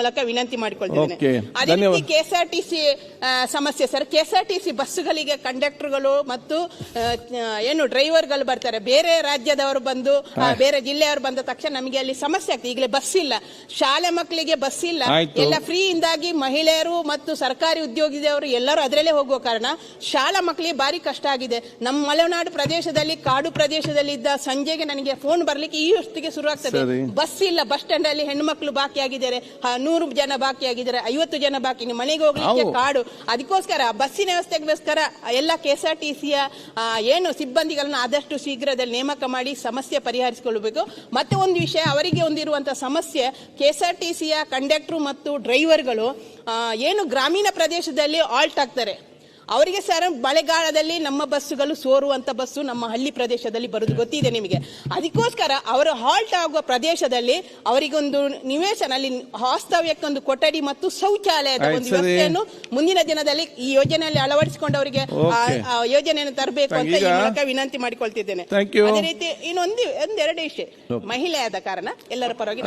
ಮೂಲಕ ವಿನಂತಿ ಮಾಡಿಕೊಳ್ತಿದ್ದೇನೆ. Okay. ಅದೇ ರೀತಿ ಧನ್ಯವಾದ. ಕೆಎಸ್ಆರ್ಟಿಸಿ ಸಮಸ್ಯೆ ಸರ್. ಕೆಎಸ್ಆರ್ಟಿಸಿ ಬಸ್ಸುಗಳಿಗೆ ಕಂಡಕ್ಟರ್ಗಳು ಮತ್ತು ಏನು ಡ್ರೈವರ್ಗಳು ಬರ್ತಾರೆ. ಬೇರೆ ರಾಜ್ಯದವರು ಬಂದು ಬೇರೆ ಜಿಲ್ಲೆಯವರು ಬಂದ ತಕ್ಷಣ ನಮಗೆ ಅಲ್ಲಿ ಸಮಸ್ಯೆ ಆಗ್ತದೆ. ಈಗಲೇ ಬಸ್ ಇಲ್ಲ. ಶಾಲೆ ಮಕ್ಕಳಿಗೆ ಬಸ್ ಇಲ್ಲ. ಎಲ್ಲ ಫ್ರೀ ಇಂದಾಗಿ ಮಹಿಳೆಯರು ಮತ್ತು ಸರ್ಕಾರಿ ಉದ್ಯೋಗಿದವರು ಎಲ್ಲರೂ ಅದರಲ್ಲೇ ಹೋಗುವ ಕಾರಣ ಶಾಲಾ ಮಕ್ಕಳಿಗೆ ಭಾರಿ ಕಷ್ಟ ಆಗಿದೆ. ನಮ್ಮ ಮಲೆನಾಡು ಪ್ರದೇಶದಲ್ಲಿ ಕಾಡು ಪ್ರದೇಶದಲ್ಲಿ ಇದ್ದ ಸಂಜೆಗೆ ನನಗೆ ಫೋನ್ ಬರ್ಲಿಕ್ಕೆ ಈ ಹೊತ್ತಿಗೆ ಶುರು ಆಗ್ತದೆ. ಬಸ್ ಇಲ್ಲ. ಬಸ್ ಸ್ಟ್ಯಾಂಡ್ ಅಲ್ಲಿ ಹೆಣ್ಮಕ್ಳು ಬಾಕಿ ಆಗಿದ್ದಾರೆ. ನೂರು ಜನ ಬಾಕಿ ಆಗಿದ್ದಾರೆ ಐವತ್ತು ಜನ ಬಾಕಿ. ನಿಮ್ಮ ಮನೆಗೆ ಹೋಗ್ಲಿಕ್ಕೆ. ಕಾಡು. ಅದಕ್ಕೋಸ್ಕರ ಬಸ್ಸಿನ ವ್ಯವಸ್ಥೆಗೋಸ್ಕರ ಎಲ್ಲ ಕೆ ಎಸ್ ಆರ್ ಟಿ ಸಿಯ ಏನು ಸಿಬ್ಬಂದಿಗಳನ್ನ ಆದಷ್ಟು ಶೀಘ್ರದಲ್ಲಿ ನೇಮಕ ಮಾಡಿ ಸಮಸ್ಯೆ ಪರಿಹರಿಸಿಕೊಳ್ಳಬೇಕು. ಮತ್ತೆ ಒಂದು ವಿಷಯ ಅವರಿಗೆ ಒಂದಿರುವಂತಹ ಸಮಸ್ಯೆ ಕೆ ಎಸ್ ಆರ್ ಟಿ ಸಿಯ ಕಂಡಕ್ಟರ್ ಮತ್ತು ಡ್ರೈವರ್ಗಳು ಏನು ಗ್ರಾಮೀಣ ಪ್ರದೇಶದಲ್ಲಿ ಆಲ್ಟ್ ಆಗ್ತಾರೆ. ಅವರಿಗೆ ಸರ್ ಮಳೆಗಾಲದಲ್ಲಿ ನಮ್ಮ ಬಸ್ಸುಗಳು ಸೋರುವಂತ ಬಸ್ಸು ನಮ್ಮ ಹಳ್ಳಿ ಪ್ರದೇಶದಲ್ಲಿ ಬರುವುದು ಗೊತ್ತಿದೆ ನಿಮಗೆ. ಅದಕ್ಕೋಸ್ಕರ ಅವರು ಹಾಲ್ಟ್ ಆಗುವ ಪ್ರದೇಶದಲ್ಲಿ ಅವರಿಗೊಂದು ನಿವೇಶನ ಅಲ್ಲಿ ವಾಸ್ತವ್ಯಕ್ಕೊಂದು ಕೊಠಡಿ ಮತ್ತು ಶೌಚಾಲಯದ ಒಂದು ವ್ಯವಸ್ಥೆಯನ್ನು ಮುಂದಿನ ದಿನದಲ್ಲಿ ಈ ಯೋಜನೆಯಲ್ಲಿ ಅಳವಡಿಸಿಕೊಂಡು ಅವರಿಗೆ ಆ- ಯೋಜನೆಯನ್ನು ತರಬೇಕು ಅಂತ ಈ ಮೂಲಕ ವಿನಂತಿ ಮಾಡಿಕೊಳ್ತಿದ್ದೇನೆ. ಅದೇ ರೀತಿ ಇನ್ನೊಂದು ಒಂದೆರಡು ವಿಷಯ. ಮಹಿಳೆಯಾದ ಕಾರಣ ಎಲ್ಲರ ಪರವಾಗಿ